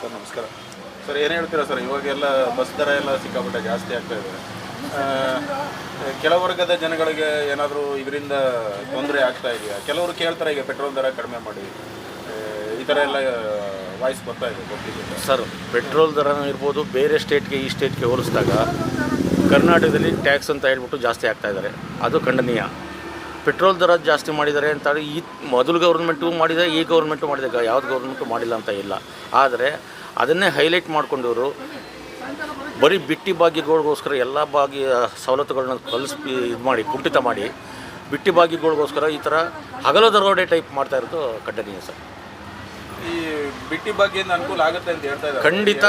Sir ನಮಸ್ಕಾರ. Sir ಏನು ಹೇಳ್ತೀರಾ ಸರ್? ಇವಾಗೆಲ್ಲ ಬಸ್ ದರ ಎಲ್ಲ ಸಿಕ್ಕಾಪಟ್ಟೆ ಜಾಸ್ತಿ ಆಗ್ತಾ ಇದೆ. ಆ, ಕೆಲ ವರ್ಗದ ಜನಗಳಿಗೆ ಏನಾದರೂ ಇದರಿಂದ ತೊಂದರೆ ಆಗ್ತಾ ಇದೆಯಾ? ಕೆಲವರು ಕೇಳ್ತಾರೆ ಈಗ ಪೆಟ್ರೋಲ್ ದರ ಕಡಿಮೆ ಮಾಡಿ. ಈ ಥರ ಎಲ್ಲ ವಾಯ್ಸ್ ಬರ್ತಾ ಇದೆ ಸರ್ ಪೆಟ್ರೋಲ್ ದರನೂ ಇರ್ಬೋದು ಬೇರೆ ಸ್ಟೇಟ್ಗೆ ಈ ಸ್ಟೇಟ್ಗೆ ಹೋಲಿಸಿದಾಗ ಕರ್ನಾಟಕದಲ್ಲಿ ಟ್ಯಾಕ್ಸ್ ಅಂತ ಹೇಳ್ಬಿಟ್ಟು ಜಾಸ್ತಿ ಆಗ್ತಾ ಇದ್ದಾರೆ. ಅದು ಖಂಡನೀಯ. ಪೆಟ್ರೋಲ್ ದರ ಜಾಸ್ತಿ ಮಾಡಿದ್ದಾರೆ ಅಂತ ಈ ಮೊದಲು ಗೌರ್ಮೆಂಟು ಮಾಡಿದೆ ಈ ಗೌರ್ಮೆಂಟು ಮಾಡಿದೆ ಯಾವ್ದು ಗೌರ್ಮೆಂಟು ಮಾಡಿಲ್ಲ ಅಂತ ಇಲ್ಲ. ಆದರೆ ಅದನ್ನೇ ಹೈಲೈಟ್ ಮಾಡ್ಕೊಂಡವರು ಬರೀ ಬಿಟ್ಟಿ ಭಾಗ್ಯಗಳಿಗೋಸ್ಕರ ಎಲ್ಲ ಭಾಗ್ಯ ಸವಲತ್ತುಗಳನ್ನ ಕಲಿಸಿ ಇದು ಮಾಡಿ ಕುಂಠಿತ ಮಾಡಿ ಬಿಟ್ಟಿ ಭಾಗ್ಯಗಳಿಗೋಸ್ಕರ ಈ ಥರ ಹಗಲ ದರೋಡೆ ಟೈಪ್ ಮಾಡ್ತಾ ಇರೋದು ಖಂಡನೀಯ ಸರ್. ಈ ಬಿಟ್ಟಿ ಅನುಕೂಲ ಆಗುತ್ತೆ ಅಂತ ಹೇಳ್ತಾ ಇದ್ದಾರೆ. ಖಂಡಿತ,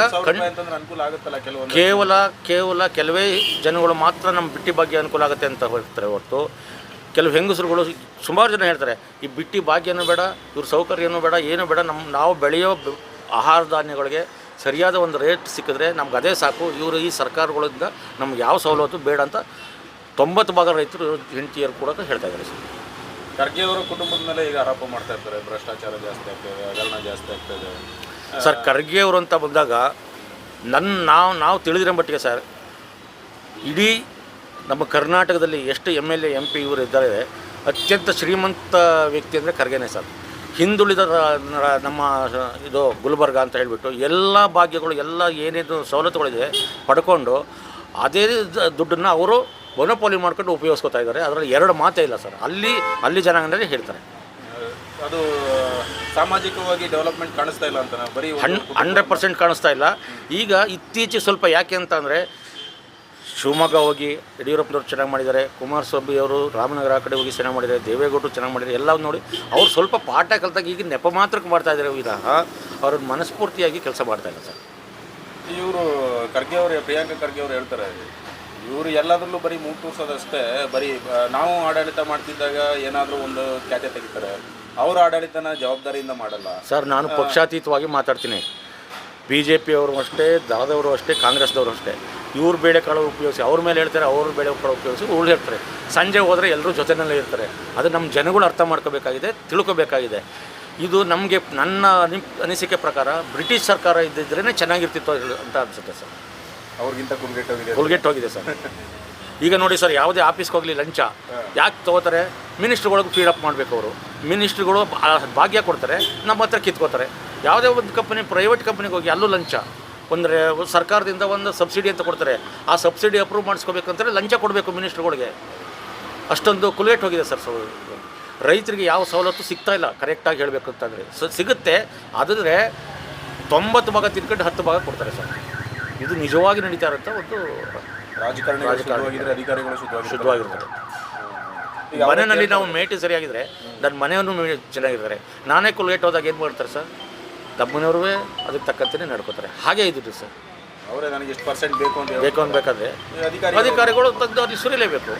ಅನುಕೂಲ ಆಗುತ್ತಲ್ಲ ಕೇವಲ ಕೇವಲ ಕೆಲವೇ ಜನಗಳು ಮಾತ್ರ ನಮ್ಮ ಬಿಟ್ಟಿ ಭಾಗ್ಯ ಅನುಕೂಲ ಆಗುತ್ತೆ ಅಂತ ಹೇಳ್ತಾರೆ ಹೊರತು. ಕೆಲವು ಹೆಂಗಸರುಗಳು ಸುಮಾರು ಜನ ಹೇಳ್ತಾರೆ ಈ ಬಿಟ್ಟಿ ಭಾಗ್ಯನೂ ಬೇಡ ಇವ್ರ ಸೌಕರ್ಯನೂ ಬೇಡ ಏನೂ ಬೇಡ ನಮ್ಮ ನಾವು ಬೆಳೆಯೋ ಆಹಾರ ಧಾನ್ಯಗಳಿಗೆ ಸರಿಯಾದ ಒಂದು ರೇಟ್ ಸಿಕ್ಕಿದ್ರೆ ನಮ್ಗೆ ಅದೇ ಸಾಕು ಇವರು ಈ ಸರ್ಕಾರಗಳಿಂದ ನಮ್ಗೆ ಯಾವ ಸವಲತ್ತು ಬೇಡ ಅಂತ ತೊಂಬತ್ತು ಭಾಗ ರೈತರು ಹೆಂಡತಿಯರು ಕೂಡ ಹೇಳ್ತಾ ಇದ್ದಾರೆ ಸರ್. ಖರ್ಗೆ ಅವರ ಕುಟುಂಬದ ಮೇಲೆ ಈಗ ಆರೋಪ ಮಾಡ್ತಾ ಇರ್ತಾರೆ ಭ್ರಷ್ಟಾಚಾರ ಜಾಸ್ತಿ ಆಗ್ತದೆ ಹಗರಣ ಜಾಸ್ತಿ ಆಗ್ತದೆ ಸರ್ ಖರ್ಗೆ ಅವರು ಅಂತ ಬಂದಾಗ ನನ್ನ ನಾವು ನಾವು ತಿಳಿದಿರೋ ಮಟ್ಟಿಗೆ ಸರ್ ಇಡೀ ನಮ್ಮ ಕರ್ನಾಟಕದಲ್ಲಿ ಎಷ್ಟು M L A M P ಇವರು ಇದ್ದಾರೆ ಅತ್ಯಂತ ಶ್ರೀಮಂತ ವ್ಯಕ್ತಿ ಅಂದರೆ ಖರ್ಗೆನೆ ಸರ್. ಹಿಂದುಳಿದ ನಮ್ಮ ಇದು ಗುಲ್ಬರ್ಗ ಅಂತ ಹೇಳಿಬಿಟ್ಟು ಎಲ್ಲ ಭಾಗ್ಯಗಳು ಎಲ್ಲ ಏನೇನು ಸವಲತ್ತುಗಳಿದೆ ಪಡ್ಕೊಂಡು ಅದೇ ದುಡ್ಡನ್ನು ಅವರು ಮೊನೋಪೋಲಿ ಮಾಡ್ಕೊಂಡು ಉಪಯೋಗಿಸ್ಕೊತಾ ಇದ್ದಾರೆ. ಅದರಲ್ಲಿ ಎರಡು ಮಾತೇ ಇಲ್ಲ ಸರ್. ಅಲ್ಲಿ ಅಲ್ಲಿ ಜನಾಂಗದಲ್ಲಿ ಹೇಳ್ತಾರೆ. ಅದು ಸಾಮಾಜಿಕವಾಗಿ ಡೆವಲಪ್ಮೆಂಟ್ ಕಾಣಿಸ್ತಾ ಇಲ್ಲ ಅಂತ ಬರೀ ಹಂಡ್ರೆಡ್ ಪರ್ಸೆಂಟ್ ಕಾಣಿಸ್ತಾ ಇಲ್ಲ. ಈಗ ಇತ್ತೀಚೆಗೆ ಸ್ವಲ್ಪ ಯಾಕೆ ಅಂತ ಅಂದರೆ ಶಿವಮೊಗ್ಗ ಹೋಗಿ ಯಡಿಯೂರಪ್ಪನವ್ರು ಚೆನ್ನಾಗಿ ಮಾಡಿದ್ದಾರೆ ಕುಮಾರಸ್ವಾಮಿ ಅವರು ರಾಮನಗರ ಆ ಕಡೆ ಹೋಗಿ ಚೆನ್ನಾಗಿ ಮಾಡಿದ್ದಾರೆ ದೇವೇಗೌಡರು ಚೆನ್ನಾಗಿ ಮಾಡಿದ್ದಾರೆ ಎಲ್ಲ ನೋಡಿ ಅವ್ರು ಸ್ವಲ್ಪ ಪಾಠ ಕಲಿತಾಗ ಈಗ ನೆಪ ಮಾತ್ರಕ್ಕೆ ಮಾಡ್ತಾ ಇದ್ದಾರೆ ವಿಧಾನ ಅವ್ರ ಮನಸ್ಫೂರ್ತಿಯಾಗಿ ಕೆಲಸ ಮಾಡ್ತಾ ಇಲ್ಲ ಸರ್. ಇವರು ಖರ್ಗೆ ಅವರು ಪ್ರಿಯಾಂಕ ಖರ್ಗೆ ಅವರು ಹೇಳ್ತಾರೆ ಇವರು ಎಲ್ಲದರಲ್ಲೂ ಬರೀ ಮೂರು ತೂರ್ಸೋದಷ್ಟೇ ಬರೀ ನಾವು ಆಡಳಿತ ಮಾಡ್ತಿದ್ದಾಗ ಏನಾದರೂ ಒಂದು ಖ್ಯಾತೆ ತೆಗಿತಾರೆ. ಅವ್ರ ಆಡಳಿತನ ಜವಾಬ್ದಾರಿಯಿಂದ ಮಾಡಲ್ಲ. ಸರ್ ನಾನು ಪಕ್ಷಾತೀತವಾಗಿ ಮಾತಾಡ್ತೀನಿ. ಬಿ ಜೆ ಪಿಯವರು ಅಷ್ಟೇ ದಳದವರು ಅಷ್ಟೇ ಕಾಂಗ್ರೆಸ್ದವರು ಅಷ್ಟೇ. ಇವ್ರು ಬೇಳೆಕಾಳು ಉಪಯೋಗಿಸಿ ಅವ್ರ ಮೇಲೆ ಹೇಳ್ತಾರೆ ಅವ್ರ ಬೇಳೆಕಾಳು ಉಪಯೋಗಿಸಿ ಉಳ್ಳು ಹೇಳ್ತಾರೆ. ಸಂಜೆ ಹೋದರೆ ಎಲ್ಲರೂ ಜೊತೆಯಲ್ಲೇ ಇರ್ತಾರೆ. ಅದು ನಮ್ಮ ಜನಗಳು ಅರ್ಥ ಮಾಡ್ಕೋಬೇಕಾಗಿದೆ ತಿಳ್ಕೋಬೇಕಾಗಿದೆ. ಇದು ನಮಗೆ ನನ್ನ ಅನಿ ಅನಿಸಿಕೆ ಪ್ರಕಾರ ಬ್ರಿಟಿಷ್ ಸರ್ಕಾರ ಇದ್ದಿದ್ರೇ ಚೆನ್ನಾಗಿರ್ತಿತ್ತು ಅಂತ ಅನಿಸುತ್ತೆ ಸರ್. ಅವ್ರಿಗಿಂತ ಕುಲ್ಗೆಟ್ಟೋಗಿದೆ ಕುಲ್ಗೆಟ್ ಹೋಗಿದೆ ಸರ್. ಈಗ ನೋಡಿ ಸರ್ ಯಾವುದೇ ಆಫೀಸ್ಗೆ ಹೋಗಲಿ ಲಂಚ ಯಾಕೆ ತೊಗೋತಾರೆ? ಮಿನಿಸ್ಟ್ರುಗಳಿಗೆ ಫೀಡಪ್ ಮಾಡಬೇಕು ಅವರು. ಮಿನಿಸ್ಟ್ರುಗಳು ಭಾಗ್ಯ ಕೊಡ್ತಾರೆ ನಮ್ಮ ಹತ್ರ ಕಿತ್ಕೋತಾರೆ. ಯಾವುದೇ ಒಂದು ಕಂಪನಿ ಪ್ರೈವೇಟ್ ಕಂಪ್ನಿಗೆ ಹೋಗಿ ಅಲ್ಲೂ ಲಂಚ. ಅಂದರೆ ಸರ್ಕಾರದಿಂದ ಒಂದು ಸಬ್ಸಿಡಿ ಅಂತ ಕೊಡ್ತಾರೆ. ಆ ಸಬ್ಸಿಡಿ ಅಪ್ರೂವ್ ಮಾಡಿಸ್ಕೋಬೇಕಂದ್ರೆ ಲಂಚ ಕೊಡಬೇಕು ಮಿನಿಸ್ಟ್ರುಗಳಿಗೆ. ಅಷ್ಟೊಂದು ಕುಲೇಟ್ ಹೋಗಿದೆ ಸರ್ ಸೊ ರೈತರಿಗೆ ಯಾವ ಸವಲತ್ತು ಸಿಗ್ತಾ ಇಲ್ಲ ಕರೆಕ್ಟಾಗಿ ಹೇಳಬೇಕು ಅಂತಂದರೆ ಸೊ ಸಿಗುತ್ತೆ. ಆದರೆ ತೊಂಬತ್ತು ಭಾಗ ತಿನ್ಕೊಂಡು ಹತ್ತು ಭಾಗ ಕೊಡ್ತಾರೆ ಸರ್. ಇದು ನಿಜವಾಗಿ ನಡೀತಾ ಇರುತ್ತೆ ಒಂದು ರಾಜಕಾರಣ ಅಧಿಕಾರಿಗಳು ಶುದ್ಧವಾಗಿ ಶುದ್ಧವಾಗಿರ್ತಾರೆ. ಮನೆಯಲ್ಲಿ ನಾವು ಮೇಟಿ ಸರಿಯಾಗಿದ್ದರೆ ನನ್ನ ಮನೆಯನ್ನು ಚೆನ್ನಾಗಿದ್ದಾರೆ ಚೆನ್ನಾಗಿರ್ತಾರೆ. ನಾನೇ ಕುಲ್ಗೇಟ್ ಹೋದಾಗ ಏನು ಮಾಡ್ತಾರೆ ಸರ್? ನಮ್ಮನೆಯವ್ರೂ ಅದಕ್ಕೆ ತಕ್ಕಂತೆ ನಡ್ಕೋತಾರೆ. ಹಾಗೆ ಇದ್ದಿದ್ದು ಸರ್ ಅವರೇ ನನಗೆ ಎಷ್ಟು ಪರ್ಸೆಂಟ್ ಬೇಕು ಅಂತ ಬೇಕು ಅನ್ಬೇಕಾದ್ರೆ ಅಧಿಕಾರಿ ಅಧಿಕಾರಿಗಳು ತಂದು ಅವ್ರಿಗೆ ಸುರಿಲೇಬೇಕು.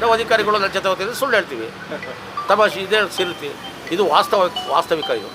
ನಾವು ಅಧಿಕಾರಿಗಳು ನನ್ನ ಜೊತೆ ಹೋಗ್ತಿದ್ರೆ ಸುಳ್ಳು ಹೇಳ್ತೀವಿ. ತಮಾಷೆ ಇದೇ ಸಿರುತ್ತಿ. ಇದು ವಾಸ್ತವ ವಾಸ್ತವಿಕ ಇದು.